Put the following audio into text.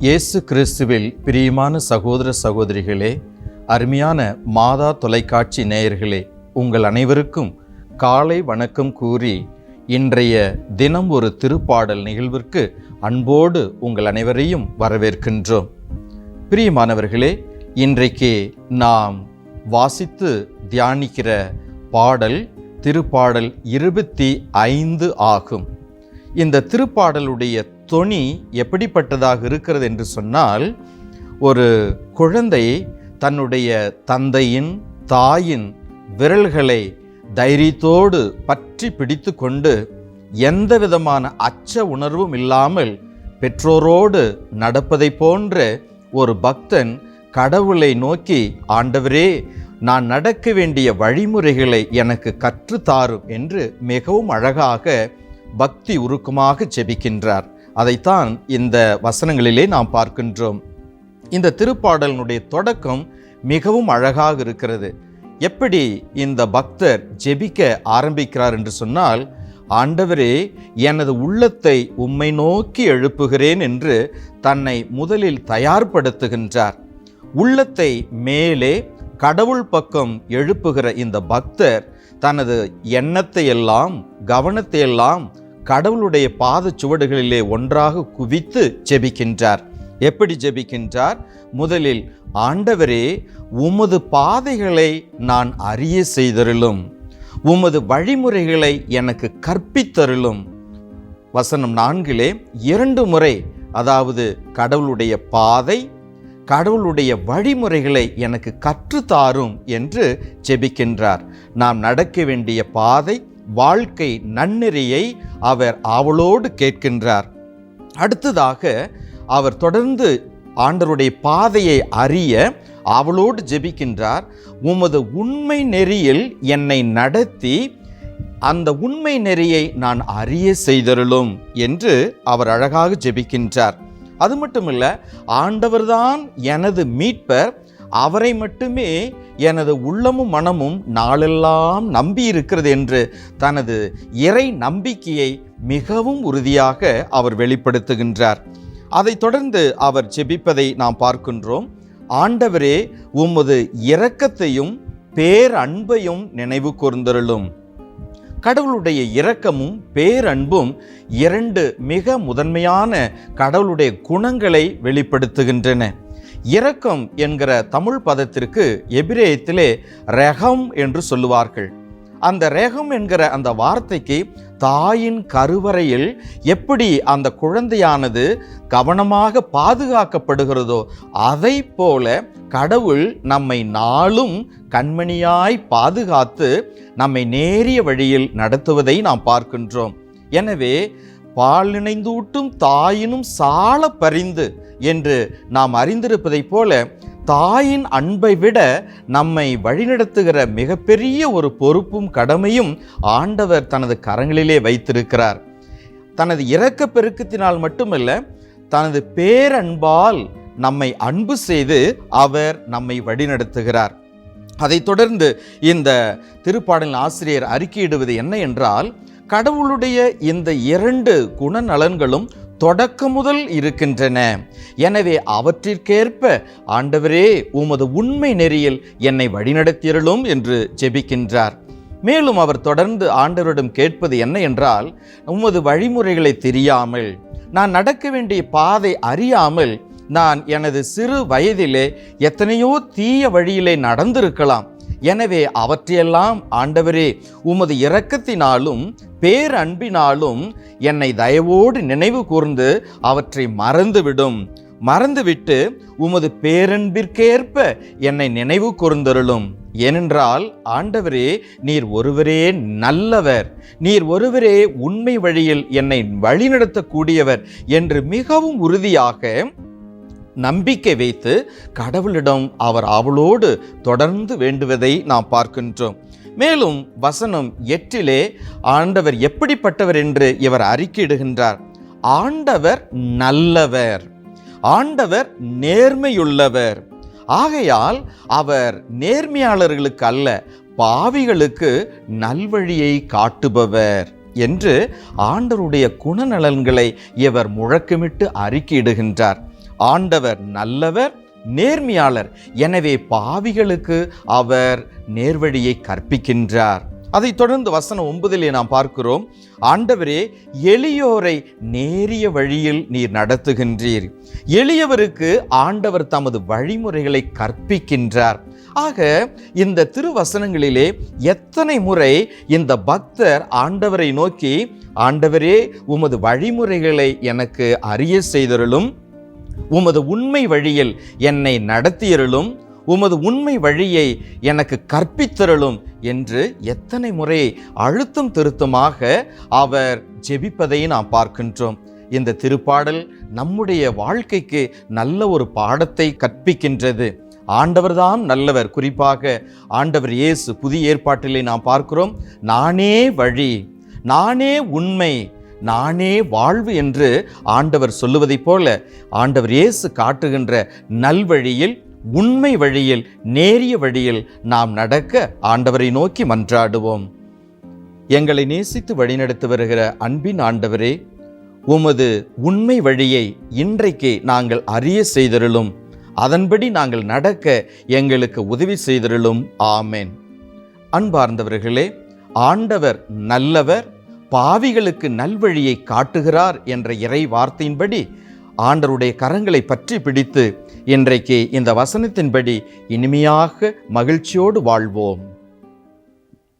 இயேசு கிறிஸ்துவில் பிரியமான சகோதர சகோதரிகளே அருமையான மாதா தொலைக்காட்சி நேயர்களே உங்கள் அனைவருக்கும் காலை வணக்கம் கூறி இன்றைய தினம் ஒரு திருப்பாடல் நிகழ்விற்கு அன்போடு உங்கள் அனைவரையும் வரவேற்கின்றோம். பிரியமானவர்களே இன்றைக்கு நாம் வாசித்து தியானிக்கிற பாடல் திருப்பாடல் இருபத்தி ஐந்து ஆகும். இந்த திருப்பாடலுடைய தொனி எப்படிப்பட்டதாக இருக்கிறது என்று சொன்னால் ஒரு குழந்தை தன்னுடைய தந்தையின் தாயின் விரல்களை தைரியத்தோடு பற்றி பிடித்து கொண்டு எந்த விதமான அச்ச உணர்வும் இல்லாமல் பெற்றோரோடு நடப்பதை போன்ற ஒரு பக்தன் கடவுளை நோக்கி ஆண்டவரே நான் நடக்க வேண்டிய வழிமுறைகளை எனக்கு கற்றுத்தாரும் என்று மிகவும் அழகாக பக்தி உருக்கமாக ஜெபிக்கின்றார் அதைத்தான் இந்த வசனங்களிலே நாம் பார்க்கின்றோம். இந்த திருப்பாடலினுடைய தொடக்கம் மிகவும் அழகாக இருக்கிறது. எப்படி இந்த பக்தர் ஜெபிக்க ஆரம்பிக்கிறார் என்று சொன்னால் ஆண்டவரே எனது உள்ளத்தை உம்மை நோக்கி எழுப்புகிறேன் என்று தன்னை முதலில் தயார்படுத்துகின்றார். உள்ளத்தை மேலே கடவுள் பக்கம் எழுப்புகிற இந்த பக்தர் தனது எண்ணத்தை எல்லாம் கவனத்தை எல்லாம் கடவுளுடைய பாத சுவடுகளிலே ஒன்றாக குவித்து ஜெபிக்கின்றார். எப்படி ஜெபிக்கின்றார்? முதலில் ஆண்டவரே உமது பாதைகளை நான் அறிய செய்தருளும். உமது வழிமுறைகளை எனக்கு கற்பித்தருளும். வசனம் நான்கிலே இரண்டு முறை அதாவது கடவுளுடைய பாதை கடவுளுடைய வழிமுறைகளை எனக்கு கற்றுத்தாரும் என்று ஜெபிக்கின்றார். நாம் நடக்க வேண்டிய பாதை வாழ்க்கை நன்னெறியை அவர் ஆவலோடு கேட்கின்றார். அடுத்ததாக அவர் தொடர்ந்து ஆண்டருடைய பாதையை அறிய அவளோடு ஜெபிக்கின்றார். உமது உண்மை நெறியில் என்னை நடத்தி அந்த உண்மை நெறியை நான் அறிய செய்தருளும் என்று அவர் அழகாக ஜெபிக்கின்றார். அது மட்டுமில்ல ஆண்டவர்தான் எனது மீட்பர் அவரை மட்டுமே எனது உள்ளமும் மனமும் நாளெல்லாம் நம்பி இருக்கிறது என்று தனது இறை நம்பிக்கையை மிகவும் உறுதியாக அவர் வெளிப்படுத்துகின்றார். அதைத் தொடர்ந்து அவர் செபிப்பதை நாம் பார்க்கின்றோம். ஆண்டவரே உமது இரக்கத்தையும் பேரன்பையும் நினைவு கூர்ந்தருளும். கடவுளுடைய இரக்கமும் பேரன்பும் இரண்டு மிக முதன்மையான கடவுளுடைய குணங்களை வெளிப்படுத்துகின்றன. இரக்கம் என்கிற தமிழ் பதத்திற்கு எபிரேயத்திலே ரெகம் என்று சொல்லுவார்கள். அந்த ரேகம் என்கிற அந்த வார்த்தைக்கு தாயின் கருவறையில் எப்படி அந்த குழந்தையானது கவனமாக பாதுகாக்கப்படுகிறதோ அதை போல கடவுள் நம்மை நாளும் கண்மணியாய் பாதுகாத்து நம்மை நேரிய வழியில் நடத்துவதை நாம் பார்க்கின்றோம். எனவே பால் நினைந்தூட்டும் தாயினும் சால பரிந்து என்று நாம் அறிந்திருப்பதைப் போல தாயின் அன்பை விட நம்மை வழிநடத்துகிற மிகப்பெரிய ஒரு பொறுப்பும் கடமையும் ஆண்டவர் தனது கரங்களிலே வைத்திருக்கிறார். தனது இரக்க பெருக்கத்தினால் மட்டுமல்ல தனது பேரன்பால் நம்மை அன்பு செய்து அவர் நம்மை வழிநடத்துகிறார். அதைத் தொடர்ந்து இந்த திருப்பாடலின் ஆசிரியர் அறிக்கையிடுவது என்ன என்றால் கடவுளுடைய இந்த இரண்டு குணநலன்களும் தொடக்கம் முதல் இருக்கின்றன. எனவே அவற்றிற்கேற்ப ஆண்டவரே உமது உண்மை நெறியில் என்னை வழிநடத்தியருளும் என்று ஜெபிக்கின்றார். மேலும் அவர் தொடர்ந்து ஆண்டவரிடம் கேட்பது என்ன என்றால் உமது வழிமுறைகளை தெரியாமல் நான் நடக்க வேண்டிய பாதை அறியாமல் நான் எனது சிறு வயதிலே எத்தனையோ தீய வழியிலே நடந்திருக்கலாம். எனவே அவற்றையெல்லாம் ஆண்டவரே உமது இரக்கத்தினாலும் பேரன்பினாலும் என்னை தயவோடு நினைவு கூர்ந்து அவற்றை மறந்துவிடும். மறந்துவிட்டு உமது பேரன்பிற்கேற்ப என்னை நினைவு கூர்ந்தருளும். ஏனென்றால் ஆண்டவரே நீர் ஒருவரே நல்லவர். நீர் ஒருவரே உண்மை வழியில் என்னை வழிநடத்தக்கூடியவர் என்று மிகவும் உறுதியாக நம்பிக்கை வைத்து கடவுளிடம் அவர் அவளோடு தொடர்ந்து வேண்டுவதை நாம் பார்க்கின்றோம். மேலும் வசனம் எட்டிலே ஆண்டவர் எப்படிப்பட்டவர் என்று இவர் அறிக்கையிடுகின்றார். ஆண்டவர் நல்லவர். ஆண்டவர் நேர்மையுள்ளவர். ஆகையால் அவர் நேர்மையாளர்களுக்கு அல்ல பாவிகளுக்கு நல்வழியை காட்டுபவர் என்று ஆண்டருடைய குணநலன்களை இவர் முழக்கமிட்டு அறிக்கையிடுகின்றார். ஆண்டவர் நல்லவர் நேர்மையாளர். எனவே பாவிகளுக்கு அவர் நேர்வழியை கற்பிக்கின்றார். அதைத் தொடர்ந்து வசனம் ஒன்பதிலே நாம் பார்க்கிறோம் ஆண்டவரே எளியோரை நேரிய வழியில் நீர் நடத்துகின்றீர். எளியவருக்கு ஆண்டவர் தமது வழிமுறைகளை கற்பிக்கின்றார். ஆக இந்த திருவசனங்களிலே எத்தனை முறை இந்த பக்தர் ஆண்டவரை நோக்கி ஆண்டவரே உமது வழிமுறைகளை எனக்கு அறிய செய்தருளும். உமது உண்மை வழியில் என்னை நடத்தியருளும் உமது உண்மை வழியை எனக்கு கற்பித்தருளும் என்று எத்தனை முறை அழுத்தம் திருத்தமாக அவர் ஜெபிப்பதை நாம் பார்க்கின்றோம். இந்த திருப்பாடல் நம்முடைய வாழ்க்கைக்கு நல்ல ஒரு பாடத்தை கற்பிக்கின்றது. ஆண்டவர்தான் நல்லவர். குறிப்பாக ஆண்டவர் இயேசு புதிய ஏற்பாட்டிலே நாம் பார்க்கிறோம் நானே வழி நானே உண்மை நானே வாழ்வு என்று ஆண்டவர் சொல்லுவதைப் போல ஆண்டவர் இயேசு காட்டுகின்ற நல்வழியில் உண்மை வழியில் நேரிய வழியில் நாம் நடக்க ஆண்டவரை நோக்கி மன்றாடுவோம். எங்களை நேசித்து வழிநடத்தி வருகிற அன்பின் ஆண்டவரே உமது உண்மை வழியை இன்றைக்கு நாங்கள் அறிய செய்தருளும். அதன்படி நாங்கள் நடக்க எங்களுக்கு உதவி செய்தருளும். ஆமேன். அன்பார்ந்தவர்களே ஆண்டவர் நல்லவர் பாவிகளுக்கு நல்வழியை காட்டுகிறார் என்ற இறை வார்த்தையின்படி ஆண்டருடைய கரங்களை பற்றி பிடித்து இன்றைக்கு இந்த வசனத்தின்படி இனிமையாக மகிழ்ச்சியோடு வாழ்வோம்.